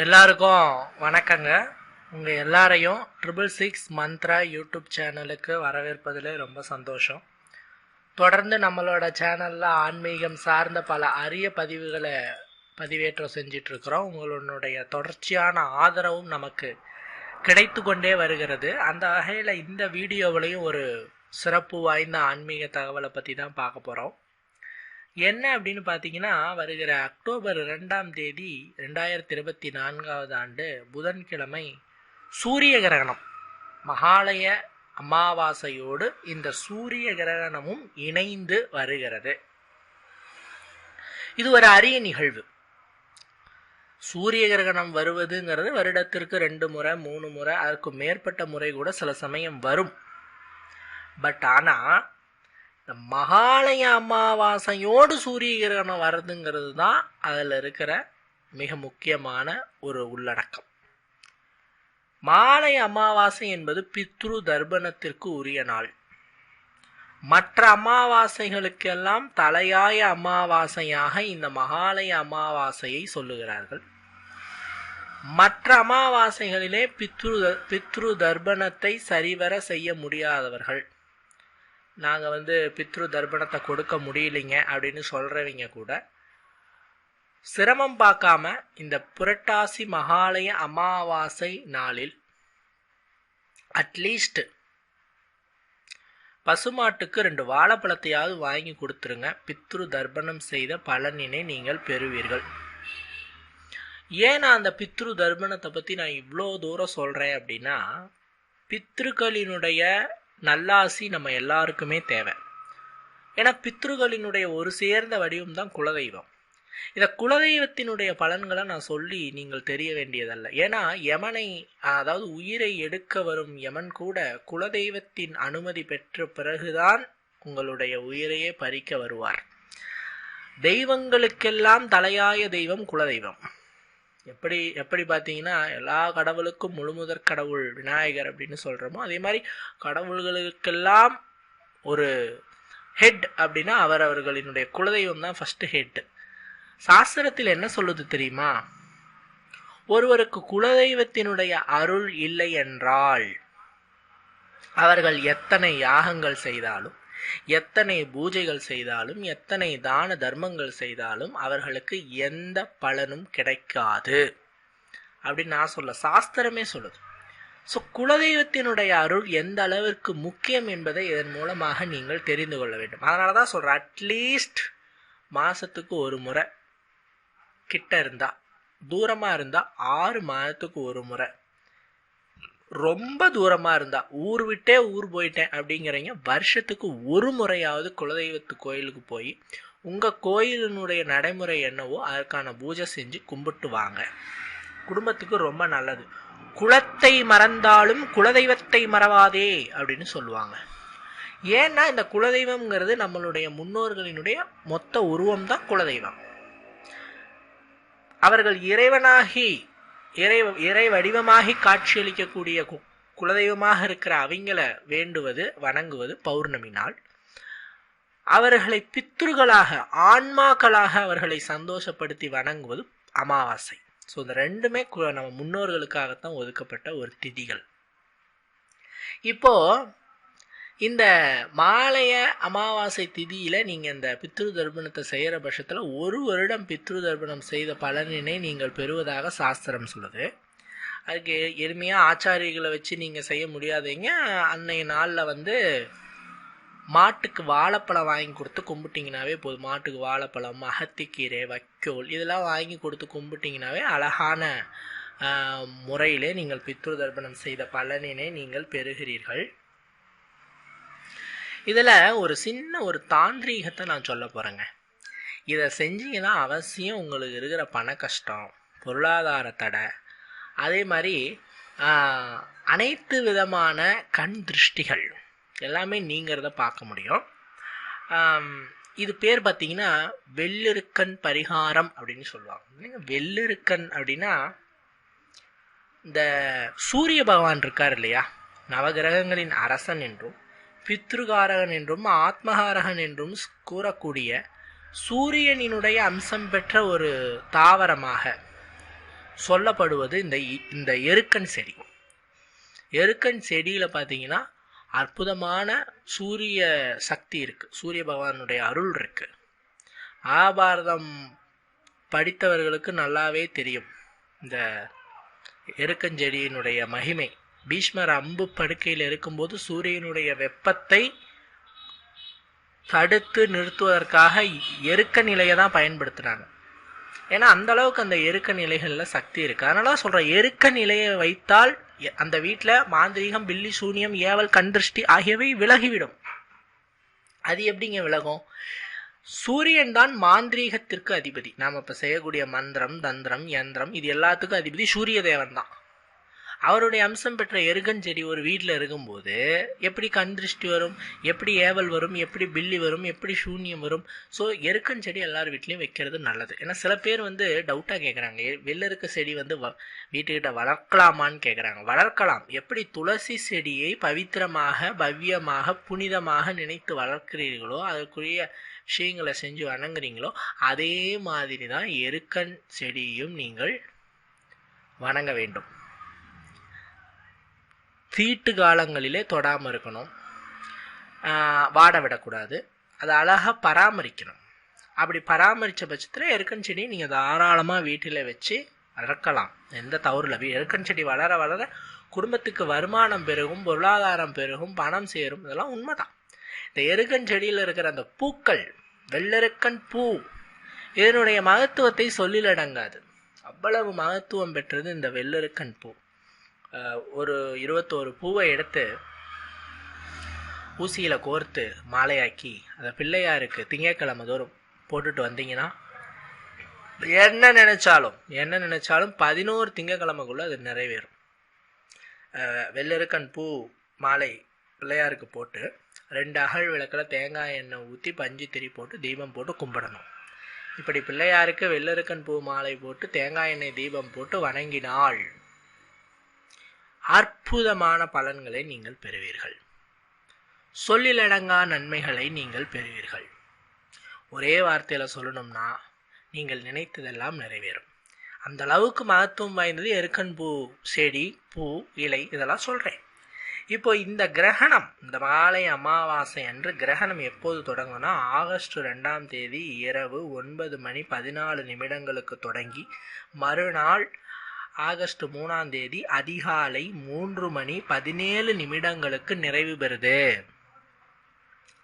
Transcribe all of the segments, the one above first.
எல்லாருக்கும் வணக்கங்க. உங்கள் எல்லாரையும் ட்ரிபிள் சிக்ஸ் மந்த்ரா யூடியூப் சேனலுக்கு வரவேற்பதில் ரொம்ப சந்தோஷம். தொடர்ந்து நம்மளோட சேனலில் ஆன்மீகம் சார்ந்த பல அரிய பதிவுகளை பதிவேற்றம் செஞ்சிட்ருக்கிறோம். உங்களுடைய தொடர்ச்சியான ஆதரவும் நமக்கு கிடைத்து கொண்டே வருகிறது. அந்த வகையில் இந்த வீடியோவிலையும் ஒரு சிறப்பு வாய்ந்த ஆன்மீக தகவலை பற்றி தான் பார்க்க போகிறோம் என்ன அப்படின்னு பார்த்தீங்கன்னா வருகிற அக்டோபர் ரெண்டாம் தேதி ரெண்டாயிரத்தி இருபத்தி நான்காவது ஆண்டு புதன்கிழமை சூரிய கிரகணம். மகாலய அமாவாசையோடு இந்த சூரிய கிரகணமும் இணைந்து வருகிறது. இது ஒரு அரிய நிகழ்வு. சூரிய கிரகணம் வருவதுங்கிறது வருடத்திற்கு ரெண்டு முறை மூணு முறை அதற்கு மேற்பட்ட முறை கூட சில சமயம் வரும். பட் ஆனால் இந்த மகாலய அமாவாசையோடு சூரிய கிரகணம் வர்றதுங்கிறது தான் அதில் இருக்கிற மிக முக்கியமான ஒரு உள்ளடக்கம். மாலை அமாவாசை என்பது பித்ரு தர்ப்பணத்திற்கு உரிய நாள். மற்ற அமாவாசைகளுக்கெல்லாம் தலையாய அமாவாசையாக இந்த மகாலய அமாவாசையை சொல்லுகிறார்கள். மற்ற அமாவாசைகளிலே பித்ரு பித்ரு தர்ப்பணத்தை சரிவர செய்ய முடியாதவர்கள். நாங்கள் வந்து பித்ரு தர்ப்பணத்தை கொடுக்க முடியலைங்க அப்படின்னு சொல்கிறவங்க கூட சிரமம் பார்க்காம இந்த புரட்டாசி மகாலய அமாவாசை நாளில் அட்லீஸ்ட் பசுமாட்டுக்கு ரெண்டு வாழைப்பழத்தையாவது வாங்கி கொடுத்துருங்க. பித்ரு தர்ப்பணம் செய்த பலனினை நீங்கள் பெறுவீர்கள். ஏன் நான் அந்த பித்ரு தர்ப்பணத்தை பற்றி நான் இவ்வளோ தூரம் சொல்கிறேன் அப்படின்னா பித்ருக்களினுடைய நல்லாசி நம்ம எல்லாருக்குமே தேவை. ஏன்னா பித்ருகளினுடைய ஒரு சேர்ந்த வடிவம் தான் குலதெய்வம். இந்த குலதெய்வத்தினுடைய பலன்களை நான் சொல்லி நீங்கள் தெரிய வேண்டியதல்ல. ஏன்னா யமனை அதாவது உயிரை எடுக்க வரும் யமன் கூட குலதெய்வத்தின் அனுமதி பெற்ற பிறகுதான் உங்களுடைய உயிரையே பறிக்க வருவார். தெய்வங்களுக்கெல்லாம் தலையாய தெய்வம் குலதெய்வம். எப்படி எப்படி பார்த்தீங்கன்னா எல்லா கடவுளுக்கும் முழுமுதற் கடவுள் விநாயகர் அப்படின்னு சொல்கிறோமோ அதே மாதிரி கடவுள்களுக்கெல்லாம் ஒரு ஹெட் அப்படின்னா அவர் அவர்களினுடைய குலதெய்வம் தான் ஃபஸ்ட்டு ஹெட் சாஸ்திரத்தில் என்ன சொல்லுது தெரியுமா? ஒருவருக்கு குலதெய்வத்தினுடைய அருள் இல்லை என்றால் அவர்கள் எத்தனை யாகங்கள் செய்தாலும் எத்தனை பூஜைகள் செய்தாலும் எத்தனை தான தர்மங்கள் செய்தாலும் அவர்களுக்கு எந்த பலனும் கிடைக்காது. அப்படின்னு நான் சொல்ல சாஸ்திரமே சொல்லுது. ஸோ குலதெய்வத்தினுடைய அருள் எந்த அளவிற்கு முக்கியம் என்பதை இதன் மூலமாக நீங்கள் தெரிந்து கொள்ள வேண்டும். அதனால தான் சொல்கிறேன் அட்லீஸ்ட் மாதத்துக்கு ஒரு முறை கிட்ட இருந்தால் தூரமாக இருந்தால் ஆறு மாதத்துக்கு ஒரு முறை ரொம்ப தூரமாக இருந்தா ஊர் விட்டே ஊர் போயிட்டேன் அப்படிங்கிறீங்க வருஷத்துக்கு ஒரு முறையாவது குலதெய்வத்து கோயிலுக்கு போய் உங்கள் கோயிலினுடைய நடைமுறை என்னவோ அதற்கான பூஜை செஞ்சு கும்பிட்டு வாங்க. குடும்பத்துக்கு ரொம்ப நல்லது. குலத்தை மறந்தாலும் குலதெய்வத்தை மறவாதே அப்படின்னு சொல்லுவாங்க. ஏன்னா இந்த குலதெய்வம்ங்கிறது நம்மளுடைய முன்னோர்களினுடைய மொத்த உருவம் தான் குலதெய்வம். அவர்கள் இறைவனாகி இறை இறை வடிவமாகி காட்சியளிக்கக்கூடிய குலதெய்வமாக இருக்கிற அவங்கள வேண்டுவது வணங்குவது பௌர்ணமி நாள் அவர்களை பித்ருகளாக ஆன்மாக்களாக அவர்களை சந்தோஷப்படுத்தி வணங்குவது அமாவாசை. ஸோ இந்த ரெண்டுமே நம்ம முன்னோர்களுக்காகத்தான் ஒதுக்கப்பட்ட ஒரு திதிகள். இப்போ இந்த மாலைய அமாவாசை திதியில் நீங்கள் இந்த பித்ரு தர்ப்பணத்தை செய்கிற பட்சத்தில் ஒரு வருடம் பித்ரு தர்ப்பணம் செய்த பலனினை நீங்கள் பெறுவதாக சாஸ்திரம் சொல்லுது. அதுக்கு எளிமையாக ஆச்சாரிகளை வச்சு நீங்கள் செய்ய முடியாதீங்க. அன்னைய நாளில் வந்து மாட்டுக்கு வாழைப்பழம் வாங்கி கொடுத்து கும்பிட்டிங்கனாவே போதும். மாட்டுக்கு வாழைப்பழம் அகத்திக்கீரை வைக்கோல் இதெல்லாம் வாங்கி கொடுத்து கும்பிட்டிங்கனாவே அழகான முறையிலே நீங்கள் பித்ரு தர்ப்பணம் செய்த பலனினை நீங்கள் பெறுகிறீர்கள். இதில் ஒரு சின்ன ஒரு தாந்திரீகத்தை நான் சொல்ல போகிறேங்க இதை செஞ்சீங்கன்னா அவசியம் உங்களுக்கு இருக்கிற பண கஷ்டம் பொருளாதார தடை. அதே மாதிரி அனைத்து விதமான கண் திருஷ்டிகள் எல்லாமே நீங்கிறத பார்க்க முடியும். இது பேர் பார்த்தீங்கன்னா வெள்ளிருக்கன் பரிகாரம் அப்படின்னு சொல்லுவாங்க. வெள்ளிருக்கன் அப்படின்னா இந்த சூரிய பகவான் இருக்கார் இல்லையா? நவகிரகங்களின் அரசன் என்றும் பித்ருகாரகன் என்றும் ஆத்மகாரகன் என்றும் கூறக்கூடிய சூரியனினுடைய அம்சம் பெற்ற ஒரு தாவரமாக சொல்லப்படுவது இந்த இ- இந்த எருக்கன் செடி. எருக்கன் செடியில் பார்த்தீங்கன்னா அற்புதமான சூரிய சக்தி இருக்குது சூரிய பகவானுடைய அருள் இருக்குது மகாபாரதம் படித்தவர்களுக்கு நல்லாவே தெரியும். இந்த எருக்கஞ்செடியினுடைய மகிமை. பீஷ்மர் அம்பு படுக்கையில் இருக்கும்போது சூரியனுடைய வெப்பத்தை தடுத்து நிறுத்துவதற்காக எருக்க நிலையை தான் பயன்படுத்துனாங்க ஏன்னா அந்த அளவுக்கு அந்த எருக்க நிலைகளில் சக்தி இருக்கு. அதனால தான் எருக்க நிலையை வைத்தால் அந்த வீட்டில் மாந்திரீகம் பில்லி சூனியம் ஏவல் கண்திருஷ்டி ஆகியவை விலகிவிடும். அது எப்படிங்க விலகும்? சூரியன் தான் மாந்திரீகத்திற்கு அதிபதி. நாம் இப்போ செய்யக்கூடிய மந்திரம் தந்திரம் யந்திரம் இது எல்லாத்துக்கும் அதிபதி சூரிய தேவன் தான். அவருடைய அம்சம் பெற்ற எருகஞ்செடி ஒரு வீட்டில் இருக்கும்போது எப்படி கண் திருஷ்டி வரும் எப்படி ஏவல் வரும் எப்படி பில்லி வரும் எப்படி சூன்யம் வரும்? ஸோ எருக்கஞ்செடி எல்லார் வீட்லேயும் வைக்கிறது நல்லது. ஏன்னா சில பேர் வந்து டவுட்டாக கேட்குறாங்க வெளில இருக்க செடி வந்து வ வீட்டுக்கிட்ட வளர்க்கலாமான்னு கேட்குறாங்க வளர்க்கலாம். எப்படி துளசி செடியை பவித்திரமாக பவ்யமாக புனிதமாக நினைத்து வளர்க்கிறீர்களோ அதற்குரிய விஷயங்களை செஞ்சு வணங்குறீங்களோ அதே மாதிரி தான் எருக்கன் செடியும் நீங்கள் வணங்க வேண்டும். தீட்டு காலங்களிலே தொடாமல் இருக்கணும். வாட விடக்கூடாது. அதை அழகாக பராமரிக்கணும். அப்படி பராமரித்த பட்சத்தில் எருக்கன் செடி நீங்கள் தாராளமாக வீட்டில் வச்சு வளர்க்கலாம் எந்த தவறு இல்லை. எருக்கன் செடி வளர வளர குடும்பத்துக்கு வருமானம் பெருகும் பொருளாதாரம் பெருகும் பணம் சேரும். இதெல்லாம் உண்மைதான். இந்த எருக்கன் செடியில் இருக்கிற அந்த பூக்கள் வெள்ளெருக்கன் பூ இதனுடைய மகத்துவத்தை சொல்லிலடங்காது அவ்வளவு மகத்துவம் பெற்றது இந்த வெள்ளெருக்கன் பூ. ஒரு இருபத்தோரு பூவை எடுத்து ஊசியில் கோர்த்து மாலையாக்கி அதை பிள்ளையாருக்கு திங்கட்கிழமை தோறும் போட்டுட்டு வந்தீங்கன்னா என்ன நினச்சாலும் என்ன நினச்சாலும் பதினோரு திங்கக்கிழமைக்குள்ளே அது நிறைவேறும். வெள்ளருக்கன் பூ மாலை பிள்ளையாருக்கு போட்டு ரெண்டு அகல் விளக்கில் தேங்காய் எண்ணெய் ஊற்றி பஞ்சு திரி போட்டு தீபம் போட்டு கும்பிடணும். இப்படி பிள்ளையாருக்கு வெள்ளருக்கன் பூ மாலை போட்டு தேங்காய் எண்ணெய் தீபம் போட்டு வணங்கினாள் அற்புதமான பலன்களை நீங்கள் பெறுவீர்கள். சொல்லிலடங்கா நன்மைகளை நீங்கள் பெறுவீர்கள். ஒரே வார்த்தையில் சொல்லணும்னா நீங்கள் நினைத்ததெல்லாம் நிறைவேறும். அந்த அளவுக்கு மகத்துவம் வாய்ந்தது எருக்கன் பூ செடி பூ இலை இதெல்லாம் சொல்கிறேன் இப்போ இந்த கிரகணம் இந்த மாலை அமாவாசை அன்று கிரகணம் எப்போது தொடங்கும்னா ஆகஸ்ட் ரெண்டாம் தேதி இரவு ஒன்பது மணி பதினாலு நிமிடங்களுக்கு தொடங்கி மறுநாள் ஆகஸ்ட் மூணாம் தேதி அதிகாலை மூன்று மணி பதினேழு நிமிடங்களுக்கு நிறைவு பெறுது.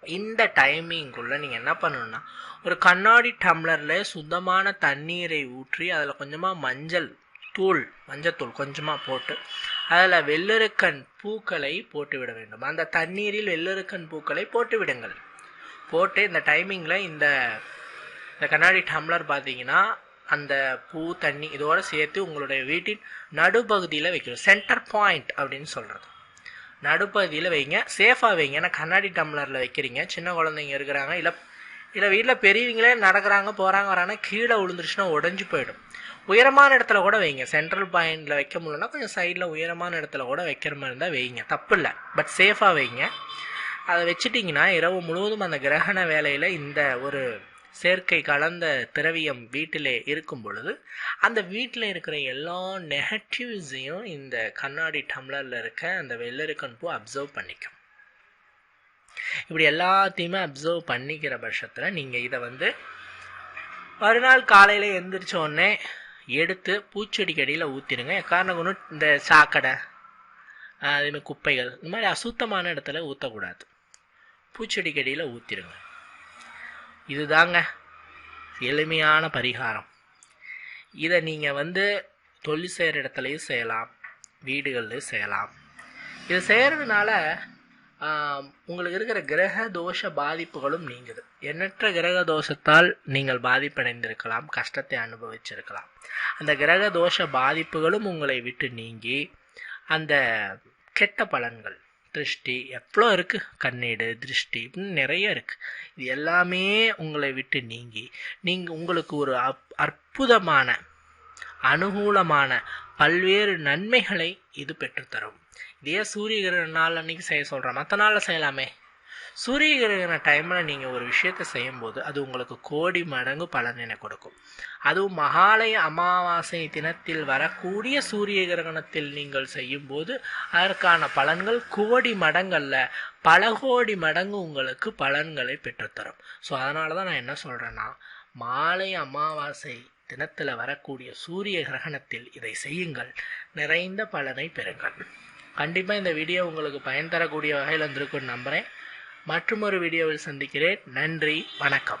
இந்த டைமிங்குள்ள நீங்கள் என்ன பண்ணணும்னா ஒரு கண்ணாடி டம்ளரில் சுத்தமான தண்ணீரை ஊற்றி அதில் கொஞ்சமாக மஞ்சள் தூள் மஞ்சத்தூள் கொஞ்சமாக போட்டு அதில் வெள்ளருக்கன் பூக்களை போட்டு விட வேண்டும். அந்த தண்ணீரில் வெள்ளெருக்கன் பூக்களை போட்டு விடுங்கள். போட்டு இந்த டைமிங்கில் இந்த இந்த கண்ணாடி டம்ளர் பார்த்தீங்கன்னா அந்த பூ தண்ணி இதோடு சேர்த்து உங்களுடைய வீட்டின் நடுப்பகுதியில் வைக்கணும். சென்டர் பாயிண்ட் அப்படின்னு சொல்கிறது நடுப்பகுதியில் வைங்க. சேஃபாக வைங்க. ஏன்னா கண்ணாடி டம்ளரில் வைக்கிறீங்க. சின்ன குழந்தைங்க இருக்கிறாங்க. இல்லை இல்லை வீட்டில் பெரியவங்களே நடக்கிறாங்க போகிறாங்க வராங்க கீழே விழுந்துருச்சுன்னா உடஞ்சி போயிடும். உயரமான இடத்துல கூட வைங்க. சென்ட்ரல் பாயிண்டில் வைக்க முடியலன்னா கொஞ்சம் சைடில் உயரமான இடத்துல கூட வைக்கிற மாதிரி இருந்தால் வைங்க. தப்பு இல்லை பட் சேஃபாக வைங்க. அதை வச்சுட்டிங்கன்னா இரவு முழுவதும் அந்த கிரகண வேலையில் இந்த ஒரு சேர்க்கை கலந்த திரவியம் வீட்டிலே இருக்கும் பொழுது அந்த வீட்டில் இருக்கிற எல்லா நெகட்டிவ்ஸையும் இந்த கண்ணாடி டம்ளரில் இருக்க அந்த வெள்ளரிக்கன் பூ அப்சர்வ் பண்ணிக்கும். இப்படி எல்லாத்தையுமே அப்சர்வ் பண்ணிக்கிற பட்சத்தில் நீங்கள் இதை வந்து மறுநாள் காலையில் எந்திரிச்ச உடனே எடுத்து பூச்செடிக்கடியில் ஊற்றிடுங்க காரணம் ஒன்று இந்த சாக்கடை ஆஹ் குப்பைகள் இந்த மாதிரி அசுத்தமான இடத்துல ஊற்றக்கூடாது பூச்செடிக்கடியில் ஊற்றிடுங்க இதுதாங்க எளிமையான பரிகாரம். இதை நீங்கள் வந்து தொழில் செய்கிற இடத்துலையும் செய்யலாம் வீடுகள்லையும் செய்யலாம். இது செய்கிறதுனால உங்களுக்கு இருக்கிற கிரக தோஷ பாதிப்புகளும் நீங்குது. எண்ணற்ற கிரக தோஷத்தால் நீங்கள் பாதிப்படைந்திருக்கலாம் கஷ்டத்தை அனுபவிச்சிருக்கலாம். அந்த கிரக தோஷ பாதிப்புகளும் உங்களை விட்டு நீங்கி அந்த கெட்ட பலன்கள் திருஷ்டி எவ்வளோ இருக்குது கண்ணீடு திருஷ்டி இப்படின்னு நிறைய இருக்குது இது எல்லாமே உங்களை விட்டு நீங்கி நீங்கள் உங்களுக்கு ஒரு அப் அற்புதமான அனுகூலமான பல்வேறு நன்மைகளை இது பெற்றுத்தரும். இதே சூரிய கிரகண நாள் அன்னைக்கு செய்ய சொல்கிறேன் மற்ற நாளில் செய்யலாமே. சூரிய கிரகண டைமில் நீங்கள் ஒரு விஷயத்தை செய்யும்போது அது உங்களுக்கு கோடி மடங்கு பலனினை கொடுக்கும். அதுவும் மகாலய அமாவாசை தினத்தில் வரக்கூடிய சூரிய கிரகணத்தில் நீங்கள் செய்யும்போது அதற்கான பலன்கள் கோடி மடங்கல்ல பல கோடி மடங்கு உங்களுக்கு பலன்களை பெற்றுத்தரும். ஸோ அதனால தான் நான் என்ன சொல்கிறேன்னா மாலை அமாவாசை தினத்தில் வரக்கூடிய சூரிய கிரகணத்தில் இதை செய்யுங்கள். நிறைந்த பலனை பெறுங்கள். கண்டிப்பாக இந்த வீடியோ உங்களுக்கு பயன் தரக்கூடிய வகையில் வந்திருக்குன்னு நம்புகிறேன் மற்றொரு வீடியோவில் சந்திக்கிறேன். நன்றி. வணக்கம்.